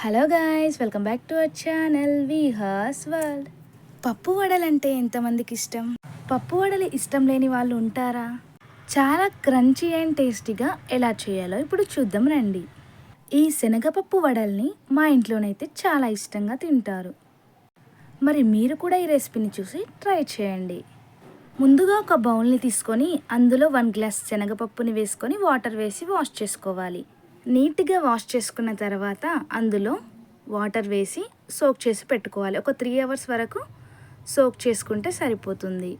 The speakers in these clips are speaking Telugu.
Hello guys welcome back to our channel Vihas world పప్పు వడలంటే ఎంతమందికి ఇష్టం? పప్పు వడలు ఇష్టం లేని వాళ్ళు ఉంటారా? చాలా క్రంచీ అండ్ టేస్టీగా ఎలా చేయాలో ఇప్పుడు చూద్దాం రండి. ఈ శనగపప్పు వడల్ని మా ఇంట్లోనైతే చాలా ఇష్టంగా తింటారు. మరి మీరు కూడా ఈ రెసిపీని చూసి ట్రై చేయండి. ముందుగా ఒక బౌల్ని తీసుకొని అందులో వన్ గ్లాస్ శనగపప్పుని వేసుకొని వాటర్ వేసి వాష్ చేసుకోవాలి. నీట్గా వాష్ చేసుకున్న తర్వాత అందులో వాటర్ వేసి సోక్ చేసి పెట్టుకోవాలి. ఒక త్రీ అవర్స్ వరకు సోక్ చేసుకుంటే సరిపోతుంది.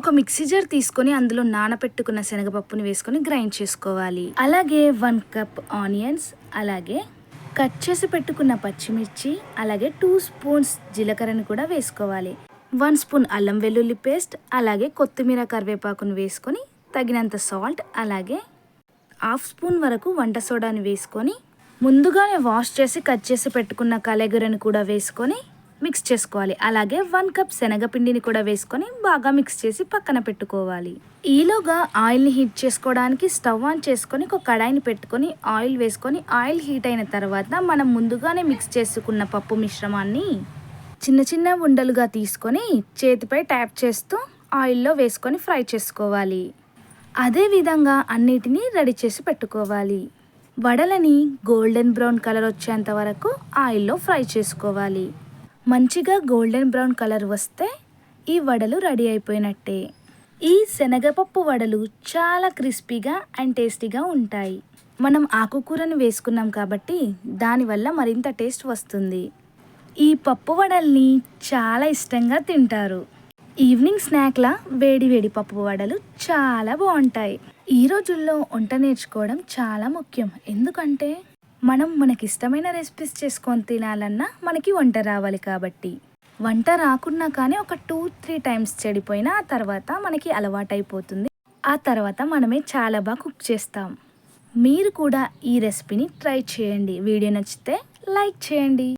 ఒక మిక్సీ జార్ తీసుకొని అందులో నానబెట్టుకున్న శనగపప్పుని వేసుకొని గ్రైండ్ చేసుకోవాలి. అలాగే వన్ కప్ ఆనియన్స్ అలాగే కట్ చేసి పెట్టుకున్న పచ్చిమిర్చి అలాగే టూ స్పూన్స్ జీలకర్రని కూడా వేసుకోవాలి. వన్ స్పూన్ అల్లం వెల్లుల్లి పేస్ట్ అలాగే కొత్తిమీర కరివేపాకును వేసుకొని తగినంత సాల్ట్ అలాగే హాఫ్ స్పూన్ వరకు వంట సోడాని వేసుకొని ముందుగానే వాష్ చేసి కట్ చేసి పెట్టుకున్న కలగిరని కూడా వేసుకొని మిక్స్ చేసుకోవాలి. అలాగే వన్ కప్ శనగపిండిని కూడా వేసుకొని బాగా మిక్స్ చేసి పక్కన పెట్టుకోవాలి. ఈలోగా ఆయిల్ని హీట్ చేసుకోవడానికి స్టవ్ ఆన్ చేసుకొని ఒక కడాయిని పెట్టుకొని ఆయిల్ వేసుకొని ఆయిల్ హీట్ అయిన తర్వాత మనం ముందుగానే మిక్స్ చేసుకున్న పప్పు మిశ్రమాన్ని చిన్న చిన్న ఉండలుగా తీసుకొని చేతిపై ట్యాప్ చేస్తూ ఆయిల్లో వేసుకొని ఫ్రై చేసుకోవాలి. అదే విధంగా అన్నిటినీ రెడీ చేసి పెట్టుకోవాలి. వడలని గోల్డెన్ బ్రౌన్ కలర్ వచ్చేంత వరకు ఆయిల్లో ఫ్రై చేసుకోవాలి. మంచిగా గోల్డెన్ బ్రౌన్ కలర్ వస్తే ఈ వడలు రెడీ అయిపోయినట్టే. ఈ శనగపప్పు వడలు చాలా క్రిస్పీగా అండ్ టేస్టీగా ఉంటాయి. మనం ఆకుకూరను వేసుకున్నాం కాబట్టి దానివల్ల మరింత టేస్ట్ వస్తుంది. ఈ పప్పు వడల్ని చాలా ఇష్టంగా తింటారు. ఈవినింగ్ స్నాక్లా వేడి వేడి పప్పు వడలు చాలా బాగుంటాయి ఈ రోజుల్లో వంట నేర్చుకోవడం చాలా ముఖ్యం. ఎందుకంటే మనం మనకిష్టమైన రెసిపీస్ చేసుకొని తినాలన్నా మనకి వంట రావాలి కాబట్టి. వంట రాకున్నా కానీ ఒక టూ త్రీ టైమ్స్ చెడిపోయినా ఆ తర్వాత మనకి అలవాటైపోతుంది. ఆ తర్వాత మనమే చాలా బాగా కుక్ చేస్తాం. మీరు కూడా ఈ రెసిపీని ట్రై చేయండి. వీడియో నచ్చితే లైక్ చేయండి.